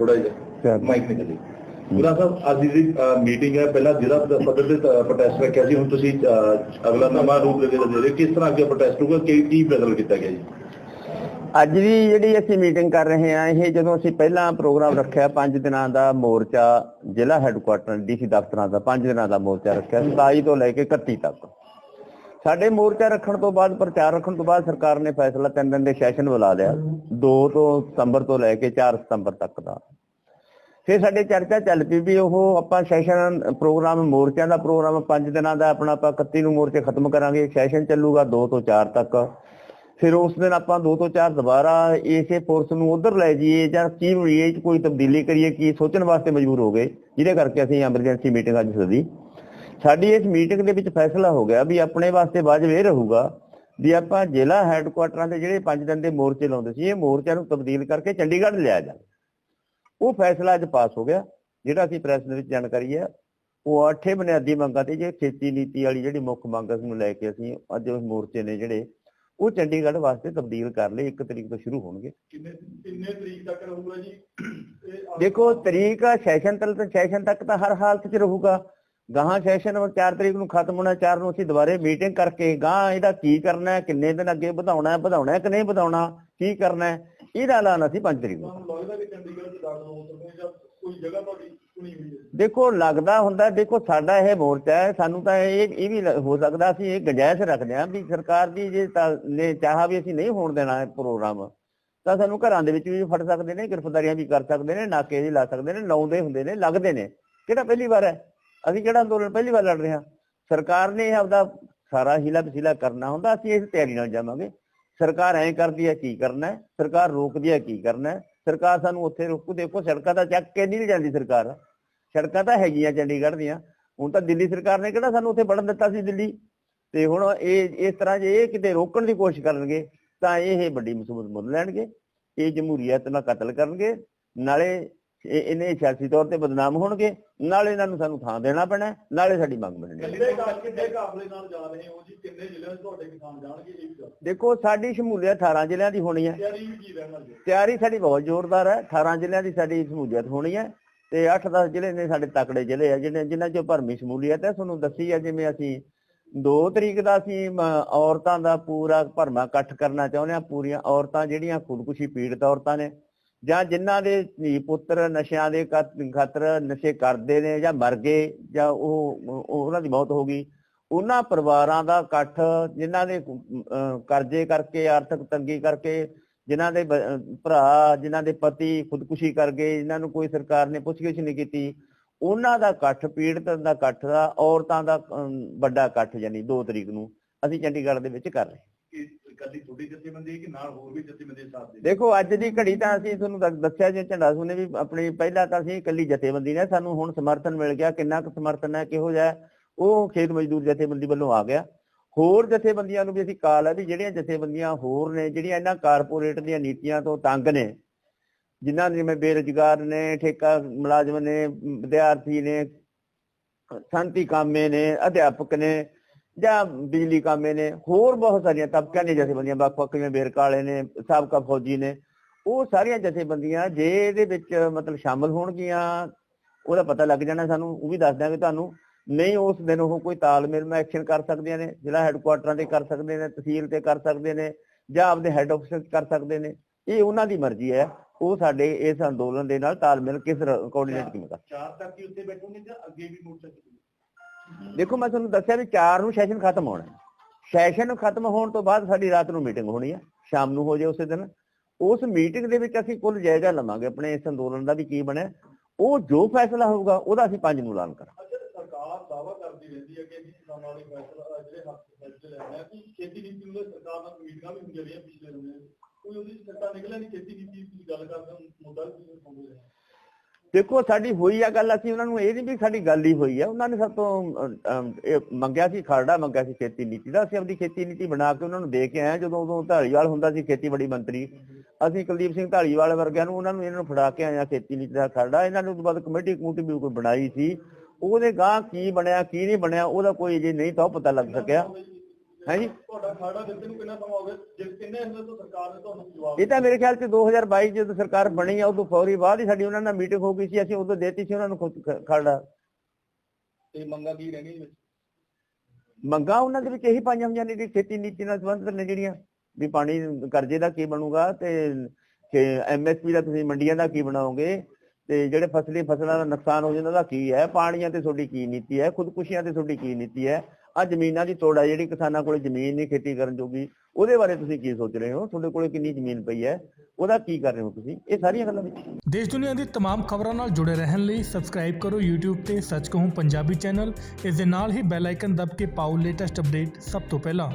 ਥੋੜਾ ਜਿਹਾ ਮਾਈਕ ਨਿਕਲ ਜੀ ਗੁਰਾ ਸਾਹਿਬ ਅੱਜ ਦੀ ਮੀਟਿੰਗ ਹੈ ਪਹਿਲਾਂ ਜ਼ਿਲ੍ਹਾ ਪੱਧਰ ਤੇ ਪ੍ਰੋਟੈਸਟ ਰੱਖਿਆ ਸੀ ਹੁਣ ਤੁਸੀਂ ਅਗਲਾ ਨਵਾਂ ਰੂਪ ਕੇ ਦੇ ਰਹੇ। ਕਿਸ ਤਰ੍ਹਾਂ ਅੱਗੇ ਪ੍ਰੋਟੈਸਟ ਹੋਊਗਾ? ਕੀ ਕੀ ਬਦਲ ਕੀਤਾ ਗਿਆ ਜੀ? ਅੱਜ ਵੀ ਜਿਹੜੀ ਅਸੀਂ ਮੀਟਿੰਗ ਕਰ ਰਹੇ ਹਾਂ ਇਹ ਜਦੋਂ ਅਸੀਂ ਪਹਿਲਾਂ ਪ੍ਰੋਗਰਾਮ ਰੱਖਿਆ 5 ਦਿਨਾਂ ਦਾ ਮੋਰਚਾ ਜ਼ਿਲ੍ਹਾ ਹੈੱਡਕੁਆਟਰ ਡੀਸੀ ਦਫ਼ਤਰਾਂ ਦਾ 5 ਦਿਨਾਂ ਦਾ ਮੋਰਚਾ ਰੱਖਿਆ 27 ਤੋਂ ਲੈ ਕੇ 31 ਤੱਕ। ਸਾਡੇ ਮੋਰਚਾ ਰੱਖਣ ਤੋਂ ਬਾਅਦ, ਪ੍ਰਚਾਰ ਰੱਖਣ ਤੋਂ ਬਾਅਦ ਸਰਕਾਰ ਨੇ ਫੈਸਲਾ ਤਿੰਨ ਦਿਨ ਦੇ ਸੈਸ਼ਨ ਬੁਲਾ ਲਿਆ। 2 ਤੋਂ ਸਤੰਬਰ ਤੋਂ ਲੈ ਕੇ 4 ਸਤੰਬਰ ਤੱਕ ਦਾ। ਫਿਰ ਸਾਡੇ ਚਰਚਾ ਚੱਲ ਪਈ ਵੀ ਉਹ ਆਪਾਂ ਸੈਸ਼ਨ ਪ੍ਰੋਗਰਾਮ, ਮੋਰਚਿਆਂ ਦਾ ਪ੍ਰੋਗਰਾਮ 5 ਦਿਨਾਂ ਦਾ ਆਪਣਾ ਆਪਾਂ 31 ਨੂੰ ਮੋਰਚੇ ਖਤਮ ਕਰਾਂਗੇ, ਸੈਸ਼ਨ ਚੱਲੂਗਾ 2 ਤੋਂ 4 ਤੱਕ। ਫਿਰ ਉਸ ਦਿਨ ਆਪਾਂ 2 ਤੋਂ 4 ਦੁਬਾਰਾ ਇਸੇ ਫੋਰਸ ਨੂੰ ਉਧਰ ਲੈ ਜਾਈਏ ਜਾਂ ਕੀ ਹੋਈਏ ਕੋਈ ਤਬਦੀਲੀ ਕਰੀਏ, ਕੀ ਸੋਚਣ ਵਾਸਤੇ ਮਜਬੂਰ ਹੋ ਗਏ। ਜਿਹਦੇ ਕਰਕੇ ਅਸੀਂ ਐਮਰਜੈਂਸੀ ਮੀਟਿੰਗ ਅੱਜ ਸਦੀ ਸਾਡੀ ਇਸ ਮੀਟਿੰਗ ਦੇ ਵਿੱਚ ਫੈਸਲਾ ਹੋ ਗਿਆ ਵੀ ਆਪਣੇ ਵਾਸਤੇ ਵਾਜਬ ਇਹ ਰਹੂਗਾ ਵੀ ਆਪਾਂ ਜ਼ਿਲ੍ਹਾ ਹੈੱਡਕੁਆਟਰਾਂ ਦੇ ਜਿਹੜੇ 5 ਦਿਨ ਦੇ ਮੋਰਚੇ ਲਾਉਂਦੇ ਸੀ ਇਹ ਮੋਰਚਿਆਂ ਨੂੰ ਤਬਦੀਲ ਕਰਕੇ ਚੰਡੀਗੜ੍ਹ ਲਿਆ ਜਾਵੇ ਉਹ ਫੈਸਲਾ ਅੱਜ ਪਾਸ ਹੋ ਗਿਆ ਜਿਹੜਾ ਅਸੀਂ ਪ੍ਰੈਸ ਦੇ ਵਿੱਚ ਜਾਣਕਾਰੀ ਹੈ ਉਹ ਅੱਠੇ ਬੁਨਿਆਦੀ ਮੰਗਾਂ ਤੇ ਜੇ ਖੇਤੀ ਨੀਤੀ ਵਾਲੀ ਜਿਹੜੀ ਮੁੱਖ ਮੰਗ ਉਸ ਨੂੰ ਲੈ ਕੇ ਅਸੀਂ ਅੱਜ ਉਹ ਮੋਰਚੇ ਨੇ ਜਿਹੜੇ ਉਹ ਚੰਡੀਗੜ੍ਹ ਵਾਸਤੇ ਤਬਦੀਲ ਕਰ ਲਏ 1 ਤਰੀਕ ਤੋਂ ਸ਼ੁਰੂ ਹੋਣਗੇ। ਕਿੰਨੇ ਕਿੰਨੇ ਤਰੀਕ ਤੱਕ ਰਹੂਗਾ ਜੀ? ਦੇਖੋ ਤਰੀਕ ਸੈਸ਼ਨ ਤੱਕ ਸੈਸ਼ਨ ਤੱਕ ਤਾਂ ਹਰ ਹਾਲਤ 'ਚ ਰਹੂਗਾ। ਗਾਹਾਂ ਸੈਸ਼ਨ 4 ਤਰੀਕ ਨੂੰ ਖਤਮ ਹੋਣਾ 4 ਨੂੰ ਅਸੀਂ ਦੁਬਾਰੇ ਮੀਟਿੰਗ ਕਰਕੇ ਗਾਹਾਂ ਇਹਦਾ ਕੀ ਕਰਨਾ ਹੈ ਕਿੰਨੇ ਦਿਨ ਅੱਗੇ ਵਧਾਉਣਾ ਹੈ ਵਧਾਉਣਾ ਹੈ ਕਿ ਨਹੀਂ ਵਧਾਉਣਾ ਕੀ ਕਰਨਾ ਹੈ ਇਹਦਾ ਐਲਾਨ ਅਸੀਂ 5 ਤਰੀਕ ਨੂੰ ਤੁਹਾਨੂੰ ਲੱਗਦਾ ਕਿ ਚੰਡੀਗੜ੍ਹ 'ਚ ਦਾਖਲ ਹੋ ਸਕਦੇ ਜਾਂ ਕੋਈ ਜਗ੍ਹਾ ਤੁਹਾਡੀ ਚੁਣੀ ਹੋਈ ਹੈ? ਦੇਖੋ ਲੱਗਦਾ ਹੁੰਦਾ ਦੇਖੋ ਸਾਡਾ ਇਹ ਮੋਰਚਾ ਹੈ ਸਾਨੂੰ ਤਾਂ ਇਹ ਇਹ ਵੀ ਹੋ ਸਕਦਾ ਅਸੀਂ ਇਹ ਗੁੰਜਾਇਸ਼ ਰੱਖਦੇ ਹਾਂ ਵੀ ਸਰਕਾਰ ਦੀ ਜੇ ਨੇ ਚਾਹਾ ਵੀ ਅਸੀਂ ਨਹੀਂ ਹੋਣ ਦੇਣਾ ਇਹ ਪ੍ਰੋਗਰਾਮ ਤਾਂ ਸਾਨੂੰ ਘਰਾਂ ਦੇ ਵਿੱਚ ਵੀ ਫੜ ਸਕਦੇ ਨੇ ਗ੍ਰਿਫਤਾਰੀਆਂ ਵੀ ਕਰ ਸਕਦੇ ਨੇ ਨਾਕੇ ਵੀ ਲਾ ਸਕਦੇ ਨੇ ਲਾਉਂਦੇ ਹੁੰਦੇ ਨੇ ਲੱਗਦੇ ਨੇ। ਕਿਹੜਾ ਪਹਿਲੀ ਵਾਰ ਹੈ? ਅਸੀਂ ਕਿਹੜਾ ਅੰਦੋਲਨ ਪਹਿਲੀ ਵਾਰ ਲੜ ਰਹੇ ਹਾਂ? ਸਰਕਾਰ ਨੇ ਆਪਦਾ ਸਾਰਾ ਹੀਲਾ ਵਸੀਲਾ ਕਰਨਾ ਹੁੰਦਾ, ਅਸੀਂ ਇਸ ਤਿਆਰੀ ਨਾਲ ਜਾਵਾਂਗੇ। ਸਰਕਾਰ ਐਂ ਕਰਦੀ ਹੈ, ਕੀ ਕਰਨਾ ਸਰਕਾਰ ਰੋਕਦੀ ਹੈ, ਕੀ ਕਰਨਾ ਸਰਕਾਰ ਸਾਨੂੰ ਉੱਥੇ ਰੋਕੂ, ਦੇਖੋ, ਸੜਕਾਂ ਤਾਂ ਚੱਕ ਕੇ ਨਹੀਂ ਜਾਂਦੀ ਸਰਕਾਰ। ਸੜਕਾਂ ਤਾਂ ਹੈਗੀਆਂ ਚੰਡੀਗੜ੍ਹ ਦੀਆਂ। ਹੁਣ ਤਾਂ ਦਿੱਲੀ ਸਰਕਾਰ ਨੇ ਕਿਹੜਾ ਸਾਨੂੰ ਉੱਥੇ ਵੜਨ ਦਿੱਤਾ ਸੀ ਦਿੱਲੀ? ਤੇ ਹੁਣ ਇਹ, ਇਸ ਤਰ੍ਹਾਂ ਜੇ ਇਹ ਕਿਤੇ ਰੋਕਣ ਦੀ ਕੋਸ਼ਿਸ਼ ਕਰਨਗੇ, ਤਾਂ ਇਹ ਵੱਡੀ ਮੁਸੀਬਤ ਮੁੱਲ ਲੈਣਗੇ। ਇਹ ਜਮਹੂਰੀਅਤ ਨਾਲ ਕਤਲ ਕਰਨਗੇ। ਨਾਲੇ ਇਹਨੇ ਸਿਆਸੀ ਤੌਰ ਤੇ ਬਦਨਾਮ ਹੋਣਗੇ ਨਾਲੇ ਇਹਨਾਂ ਨੂੰ ਸਾਨੂੰ ਥਾਂ ਦੇਣਾ ਪੈਣਾ ਨਾਲੇ ਸਾਡੀ ਮੰਗ ਮੰਨਣੀ। ਦੇਖੋ ਸਾਡੀ ਸ਼ਮੂਲੀਅਤ 18 ਜ਼ਿਲ੍ਹਿਆਂ ਦੀ ਹੋਣੀ ਹੈ। ਤਿਆਰੀ ਸਾਡੀ ਬਹੁਤ ਜ਼ੋਰਦਾਰ ਹੈ। 18 ਜ਼ਿਲ੍ਹਿਆਂ ਦੀ ਸਾਡੀ ਸ਼ਮੂਲੀਅਤ ਹੋਣੀ ਹੈ ਤੇ 8-10 ਜ਼ਿਲ੍ਹੇ ਨੇ ਸਾਡੇ ਤਕੜੇ ਜ਼ਿਲ੍ਹੇ ਆ ਜਿਹਨੇ ਜਿਨ੍ਹਾਂ 'ਚੋਂ ਭਰਮੀ ਸ਼ਮੂਲੀਅਤ ਹੈ। ਤੁਹਾਨੂੰ ਦੱਸੀ ਹੈ ਜਿਵੇਂ ਅਸੀਂ 2 ਤਰੀਕ ਦਾ ਅਸੀਂ ਔਰਤਾਂ ਦਾ ਪੂਰਾ ਭਰਮਾ ਇਕੱਠ ਕਰਨਾ ਚਾਹੁੰਦੇ ਹਾਂ। ਪੂਰੀਆਂ ਔਰਤਾਂ ਜਿਹੜੀਆਂ ਖੁਦਕੁਸ਼ੀ ਪੀੜਤ ਔਰਤਾਂ ਨੇ ਜਾਂ ਜਿਨ੍ਹਾਂ ਦੇ ਧੀ ਪੁੱਤਰ ਨਸ਼ਿਆਂ ਦੇ ਖਤਰ ਨਸ਼ੇ ਕਰਦੇ ਨੇ ਜਾਂ ਮਰ ਗਏ ਜਾਂ ਉਹ ਉਹਨਾਂ ਦੀ ਮੌਤ ਹੋ ਗਈ, ਉਹਨਾਂ ਪਰਿਵਾਰਾਂ ਦਾ ਇਕੱਠ ਜਿਨ੍ਹਾਂ ਦੇ ਕਰਜ਼ੇ ਕਰਕੇ, ਆਰਥਿਕ ਤੰਗੀ ਕਰਕੇ, ਜਿਨ੍ਹਾਂ ਦੇ ਭਰਾ, ਜਿਨ੍ਹਾਂ ਦੇ ਪਤੀ ਖੁਦਕੁਸ਼ੀ ਕਰ ਗਏ, ਜਿਨ੍ਹਾਂ ਨੂੰ ਕੋਈ ਸਰਕਾਰ ਨੇ ਪੁੱਛਗਿੱਛ ਨਹੀਂ ਕੀਤੀ, ਉਹਨਾਂ ਦਾ ਇਕੱਠ, ਪੀੜਤ ਦਾ ਇਕੱਠ ਦਾ, ਔਰਤਾਂ ਦਾ ਵੱਡਾ ਇਕੱਠ ਯਾਨੀ 2 ਤਰੀਕ ਨੂੰ ਅਸੀਂ ਚੰਡੀਗੜ੍ਹ ਦੇ ਵਿੱਚ ਕਰ ਰਹੇ ਇਕੱਲੀ ਤੁਹਾਡੀ ਜਥੇਬੰਦੀ ਕਿ ਨਾਲ ਹੋਰ ਵੀ ਜਥੇਬੰਦੀ ਸਾਥ ਦੇ ਦੇਖੋ, ਅੱਜ ਦੀ ਘੜੀ ਤਾਂ ਅਸੀਂ ਤੁਹਾਨੂੰ ਦੱਸਿਆ ਜੇ ਝੰਡਾ ਸੁਨੇ ਵੀ ਆਪਣੀ, ਪਹਿਲਾਂ ਤਾਂ ਅਸੀਂ ਇਕੱਲੀ ਜਥੇਬੰਦੀ ਨੇ, ਸਾਨੂੰ ਹੁਣ ਸਮਰਥਨ ਮਿਲ ਗਿਆ, ਕਿੰਨਾ ਕੁ ਸਮਰਥਨ ਹੈ, ਕਿਹੋ ਜਿਹਾ ਉਹ ਖੇਤ ਮਜ਼ਦੂਰ ਜਥੇਬੰਦੀ ਵੱਲੋਂ ਆ ਗਿਆ। ਹੋਰ ਜਥੇਬੰਦੀਆਂ ਨੂੰ ਵੀ ਅਸੀਂ ਕਾਲ ਹੈ ਵੀ ਜਿਹੜੀਆਂ ਜਥੇਬੰਦੀਆਂ ਹੋਰ ਨੇ, ਜਿਹੜੀਆਂ ਇਹਨਾਂ ਕਾਰਪੋਰੇਟ ਦੀਆਂ ਨੀਤੀਆਂ ਤੋਂ ਤੰਗ ਨੇ, ਜਿਨ੍ਹਾਂ ਦੇ ਜਿਵੇਂ ਬੇਰੁਜ਼ਗਾਰ ਨੇ, ਠੇਕਾ ਮੁਲਾਜ਼ਮ ਨੇ, ਵਿਦਿਆਰਥੀ ਨੇ, ਸੰਤੀ ਕਾਮੇ ਨੇ, ਅਧਿਆਪਕ ਨੇ ਜਾਂ ਬਿਜਲੀ ਕਾਮੇ ਨੇ ਹੋਰ ਬਹੁਤ ਸਾਰੀਆਂ ਤਬਕਿਆਂ ਦੀਆਂ ਜਥੇਬੰਦੀਆਂ, ਵੱਖ-ਵੱਖ ਜਿਵੇਂ ਬੇਰਕਾਲੇ ਨੇ, ਸਾਬਕਾ ਫੌਜੀ ਨੇ, ਉਹ ਸਾਰੀਆਂ ਜਥੇਬੰਦੀਆਂ ਜੇ ਇਹਦੇ ਵਿੱਚ ਮਤਲਬ ਸ਼ਾਮਲ ਹੋਣਗੀਆਂ, ਉਹਦਾ ਪਤਾ ਲੱਗ ਜਾਣਾ ਸਾਨੂੰ, ਉਹ ਵੀ ਦੱਸ ਦਿਆਂਗੇ ਤੁਹਾਨੂੰ। ਨਹੀਂ, ਉਸ ਦਿਨ ਉਹ ਕੋਈ ਤਾਲਮੇਲ ਮੈਂ ਐਕਸ਼ਨ ਕਰ ਸਕਦੀਆਂ ਨੇ, ਜ਼ਿਲ੍ਹਾ ਹੈੱਡਕੁਆਟਰਾਂ ਤੇ ਕਰ ਸਕਦੇ ਨੇ, ਤਹਿਸੀਲ ਤੇ ਕਰ ਸਕਦੇ ਨੇ, ਜਾਂ ਆਪਦੇ ਹੈੱਡ ਆਫਿਸ ਕਰ ਸਕਦੇ ਨੇ। ਇਹ ਉਹਨਾਂ ਦੀ ਮਰਜ਼ੀ ਹੈ। ਉਹ ਸਾਡੇ ਇਸ ਅੰਦੋਲਨ ਦੇ ਨਾਲ ਤਾਲਮੇਲ ਕਿਸ ਕੋਆਰਡੀਨੇਟ ਕਿਵੇਂ ਕਰ ਚਾਰ ਤੱਕ ਹੀ ਉੱਥੇ ਬੈਠੋਗੇ ਜਾਂ ਅੱਗੇ ਵੀ ਮੋੜ ਸਕਦੇ ਦੇਖੋ ਮੈਂ ਤੁਹਾਨੂੰ ਦੱਸਿਆ ਵੀ 4 ਨੂੰ ਸੈਸ਼ਨ ਖਤਮ ਹੋਣਾ ਹੈ। ਸੈਸ਼ਨ ਖਤਮ ਹੋਣ ਤੋਂ ਬਾਅਦ ਸਾਡੀ ਰਾਤ ਨੂੰ ਮੀਟਿੰਗ ਹੋਣੀ ਹੈ। ਸ਼ਾਮ ਨੂੰ ਹੋ ਜਾਏ ਉਸੇ ਦਿਨ। ਉਸ ਮੀਟਿੰਗ ਦੇ ਵਿੱਚ ਅਸੀਂ ਕੁੱਲ ਜਾਇਜ਼ਾ ਲਵਾਂਗੇ। ਆਪਣੇ ਇਸ ਅੰਦੋਲਨ ਦਾ ਵੀ ਕੀ ਬਣਿਆ? ਉਹ ਜੋ ਫੈਸਲਾ ਹੋਊਗਾ, ਉਹਦਾ ਅਸੀਂ ਪੰਜ ਨੂੰ ਐਲਾਨ ਕਰਾਂਗੇ। ਸਰਕਾਰ ਦਾਵਾ ਕਰਦੀ ਰਹਿੰਦੀ ਹੈ ਕਿ ਅਸੀਂ ਕਿਸਾਨਾਂ ਵਾਲੇ ਫੈਸਲਾ ਜਿਹੜੇ ਹੱਕ ਫੈਸਲੇ ਲੈਣੇ ਆ ਕਿ ਖੇਤੀ ਨੀਤੀ ਨੂੰ ਸਰਕਾਰ ਨਾਲ ਮੀਟਿੰਗਾਂ ਵੀ ਹੁੰਦੀਆਂ ਰਹੀਆਂ ਪਿਛਲੇ ਸਮੇਂ ਕੋਈ ਉਹਦੀ ਸੱਤਾ ਨਿਕਲਿਆ ਨਹੀਂ ਖੇਤੀ ਨੀਤੀ ਦੀ? ਗੱਲ ਕਰਦੇ ਮੁੱਦਾ ਵੀ ਤੁਸੀਂ ਰਹੇ ਦੇਖੋ, ਸਾਡੀ ਹੋਈ ਆ ਗੱਲ, ਅਸੀਂ ਉਹਨਾਂ ਨੂੰ ਇਹ ਨਹੀਂ ਵੀ ਸਾਡੀ ਗੱਲ ਹੀ ਹੋਈ ਆ। ਉਹਨਾਂ ਨੇ ਸਾਡੇ ਤੋਂ ਮੰਗਿਆ ਸੀ, ਖਰੜਾ ਮੰਗਿਆ ਸੀ ਖੇਤੀ ਨੀਤੀ ਦਾ। ਅਸੀਂ ਆਪਣੀ ਖੇਤੀ ਨੀਤੀ ਬਣਾ ਕੇ ਉਹਨਾਂ ਨੂੰ ਦੇ ਕੇ ਆਏ ਜਦੋਂ ਉਦੋਂ ਢਾਲੀਵਾਲ ਹੁੰਦਾ ਸੀ, ਖੇਤੀਬਾੜੀ ਮੰਤਰੀ, ਅਸੀਂ ਕੁਲਦੀਪ ਸਿੰਘ ਢਾਲੀਵਾਲ ਵਰਗਿਆਂ ਨੂੰ ਉਹਨਾਂ ਨੂੰ ਇਹਨਾਂ ਨੂੰ ਫੜਾ ਕੇ ਆਏ ਹਾਂ ਖੇਤੀ ਨੀਤੀ ਦਾ ਖਰੜਾ। ਇਹਨਾਂ ਨੂੰ ਬਾਅਦ ਕਮੇਟੀ ਕਮੂਟੀ ਵੀ ਕੋਈ ਬਣਾਈ ਸੀ। ਉਹਦੇ ਗਾਂ ਕੀ ਬਣਿਆ, ਕੀ ਨਹੀਂ ਬਣਿਆ, ਉਹਦਾ ਕੋਈ ਜੇ ਨਹੀਂ ਤਾਂ ਉਹ ਪਤਾ ਲੱਗ ਸਕਿਆ। ਹੈ ਜੀ? ਤੁਹਾਡਾ ਖਾੜਾ ਦਿੱਤੇ ਨੂੰ ਕਿੰਨਾ ਸਮਾਂ ਹੋ ਗਿਆ? ਜਿਸ ਕਿੰਨੇ ਹਿੱਸੇ ਤੋਂ ਸਰਕਾਰ ਨੇ ਤੁਹਾਨੂੰ ਜਵਾਬ ਇਹ ਤਾਂ ਮੇਰੇ ਖਿਆਲ ਚ 2022 ਜਦੋਂ ਸਰਕਾਰ ਬਣੀ ਆ ਉਦੋਂ ਫੌਰੀ ਬਾਅਦ ਹੀ ਸਾਡੀ ਉਹਨਾਂ ਨਾਲ ਮੀਟਿੰਗ ਹੋ ਗਈ ਸੀ ਅਸੀਂ ਉਦੋਂ ਦੇਤੀ ਸੀ ਉਹਨਾਂ ਨੂੰ ਖੁਦ ਖ- ਖਰੜਾ ਤੇ ਮੰਗਾਂ ਕੀ ਰਹਿਣੀਆਂ ਵਿੱਚ? ਮੰਗਾਂ ਉਹਨਾਂ ਦੇ ਵਿੱਚ ਇਹੀ ਪਾਈਆਂ ਹੋਈਆਂ ਨੇ ਜਿਹੜੀ ਖੇਤੀ ਨੀਤੀ ਨਾਲ ਸੰਬੰਧਿਤ ਨੇ ਜਿਹੜੀਆਂ ਵੀ ਪਾਣੀ ਕਰਜ਼ੇ ਦਾ ਕੀ ਬਣੂਗਾ ਤੇ ਐਮਐਸਪੀ ਦਾ ਤੁਸੀਂ ਮੰਡੀਆਂ ਦਾ ਕੀ ਬਣਾਓਗੇ ਤੇ ਜਿਹੜੇ ਫਸਲੀ ਫਸਲਾਂ ਦਾ ਨੁਕਸਾਨ ਹੋ ਜਾਂਦਾ ਉਹਦਾ ਕੀ ਹੈ? ਪਾਣੀਆਂ ਤੇ ਤੁਹਾਡੀ ਕੀ ਨੀਤੀ ਹੈ? ਖੁਦਕੁਸ਼ੀਆਂ ਤੇ ਤੁਹਾਡੀ ਕੀ ਨੀਤੀ ਹੈ? ਆ ਜ਼ਮੀਨਾਂ ਦੀ ਤੋੜ ਹੈ ਜਿਹੜੀ ਕਿਸਾਨਾਂ ਕੋਲੇ ਜ਼ਮੀਨ ਨਹੀਂ ਖੇਤੀ ਕਰਨ ਜੋਗੀ ਉਹਦੇ ਬਾਰੇ ਤੁਸੀਂ ਕੀ ਸੋਚ ਰਹੇ ਹੋ ਤੁਹਾਡੇ ਕੋਲੇ ਕਿੰਨੀ ਜ਼ਮੀਨ ਪਈ ਹੈ ਉਹਦਾ ਕੀ ਕਰ ਰਹੇ ਹੋ ਤੁਸੀਂ ਇਹ ਸਾਰੀਆਂ ਗੱਲਾਂ ਵਿੱਚ ਦੇਸ਼ ਦੁਨੀਆ ਦੀ तमाम ਖਬਰਾਂ ਨਾਲ ਜੁੜੇ ਰਹਿਣ ਲਈ ਸਬਸਕ੍ਰਾਈਬ ਕਰੋ YouTube ਤੇ ਸੱਚ ਕਹੂੰ ਪੰਜਾਬੀ ਚੈਨਲ ਇਸ ਦੇ ਨਾਲ ਹੀ ਬੈਲ ਆਈਕਨ ਦਬ ਕੇ ਪਾਓ ਲੇਟੈਸਟ ਅਪਡੇਟ ਸਭ ਤੋਂ ਪਹਿਲਾਂ